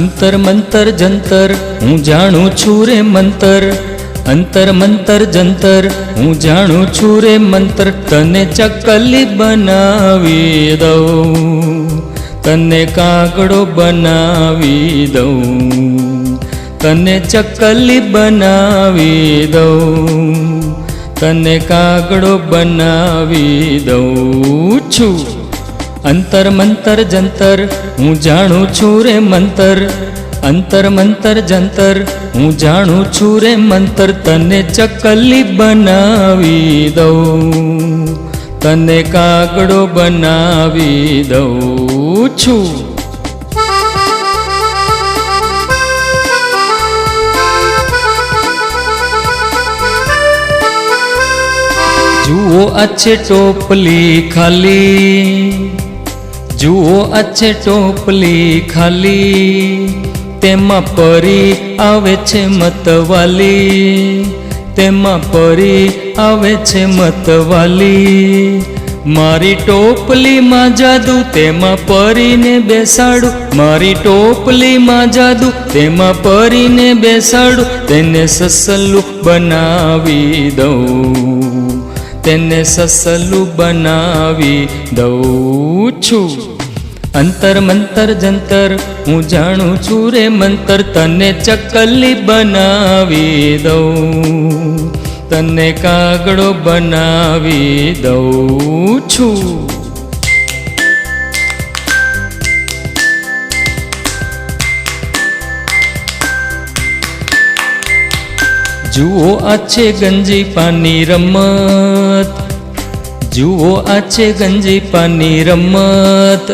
અંતર મંતર જંતર, હું જાણું છું રે મંતર. અંતર મંતર જંતર, હું જાણું છું રે મંતર. તને ચકલી બનાવી દઉં, તને કાગડો બનાવી દઉં, તને ચકલી બનાવી દઉં, તને કાગડો બનાવી દઉં છું. અંતર મંતર જંતર, હું જાણું છું રે મંતર. અંતર મંતર જંતર, હું જાણું છું રે મંતર. તને ચકલી બનાવી દઉં, તને કાગડો બનાવી દઉં છું. જુઓ આ છે ટોપલી ખાલી. જુઓ આ છે ટોપલી ખાલી, તેમાં પરી આવે છે મતવાલી, તેમાં પરી આવે છે મતવાલી. મારી ટોપલીમાં જાદુ, તેમાં પરીને બેસાડું. મારી ટોપલીમાં જાદુ, તેમાં પરીને બેસાડું. તેને સસલું બનાવી દઉં. તેને સસલું બનાવી દઉં છું. અંતર મંતર જંતર, હું જાણું છું રે મંતર, તને ચકલી બનાવી દઉં. તને કાગડો બનાવી દઉં છું. જુઓ આ છે ગંજી રમત. જુઓ આ છે ગંજી રમત.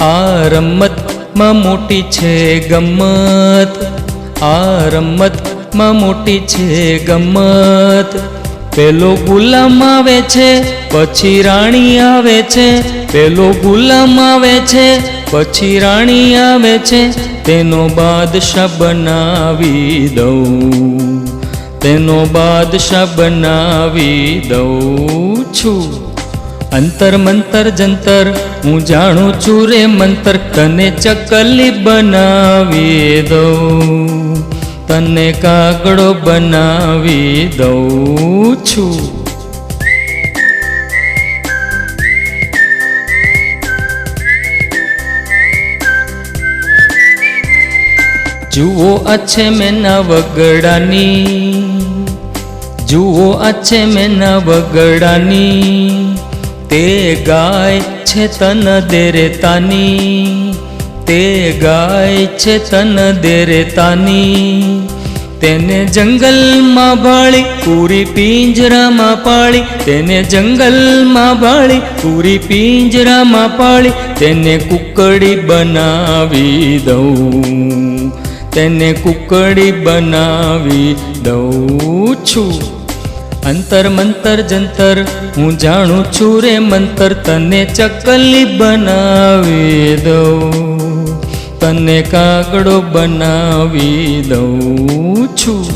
આ રમતમાં મોટી છે ગમત આ રમતમાં મોટી છે ગમત પેલો ગુલામ આવે છે, પછી રાણી આવે છે. પેલો ગુલામ આવે છે, પછી રાણી આવે છે. તેનો બાદશાહ બનાવી દઉં. તેનો બાદશાહ બનાવી દઉં છું. અંતર મંતર જંતર હું જાણું છું રે મંતર તને ચકલી બનાવી દઉં. તને કાગડો બનાવી દઉં છું. જુઓ આ છે મેના વગડાની જુઓ આ છે મેના વગડાની તે ગાય છે તન દેરેતાની. તે ગાય છે તન દેરેતાની. તેને જંગલમાં ભાળી પૂરી પિંજરામાં પાળી. તેને જંગલમાં ભાળી પૂરી પિંજરામાં પાળી. તેને કુકડી બનાવી દઉં. તેને કુકડી બનાવી દઉં છું. અંતર મંતર જંતર, હું જાણું છું રે મંતર, તને ચકલી બનાવી દઉં. તને કાગડો બનાવી દઉં છું.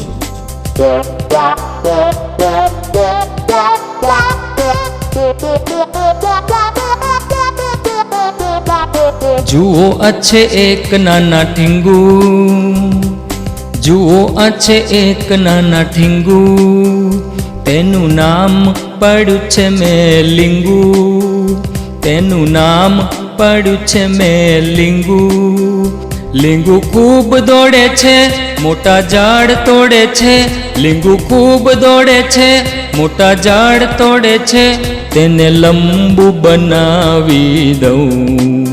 જુઓ આ એક નાના ઠીંગુ. જુઓ આ એક નાના ઠીંગુ. તેનું નામ પડ્યું છે મેં લિંગુ તેનું નામ પડ્યું છે મેં લિંગુ લીંગુ ખૂબ દોડે છે, મોટા ઝાડ તોડે છે. લીંગુ ખૂબ દોડે છે, મોટા ઝાડ તોડે છે. તેને લંબુ બનાવી દઉં.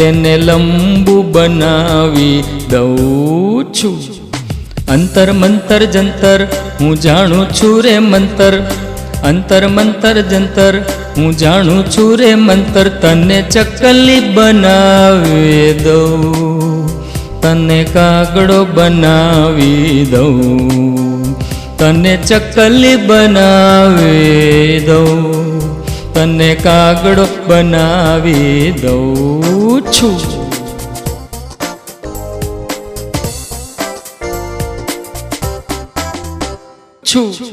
તેને લંબુ બનાવી દઉં છું. અંતર મંતર જંતર હું જાણું છું રે મંતર. અંતર મંતર જંતર હું જાણું છું રે મંતર. તને ચકલી બનાવી દઉં. તને કાગડો બનાવી દઉં. તને ચકલી બનાવી દઉં. તને કાગડો બનાવી દઉં. છું. છું.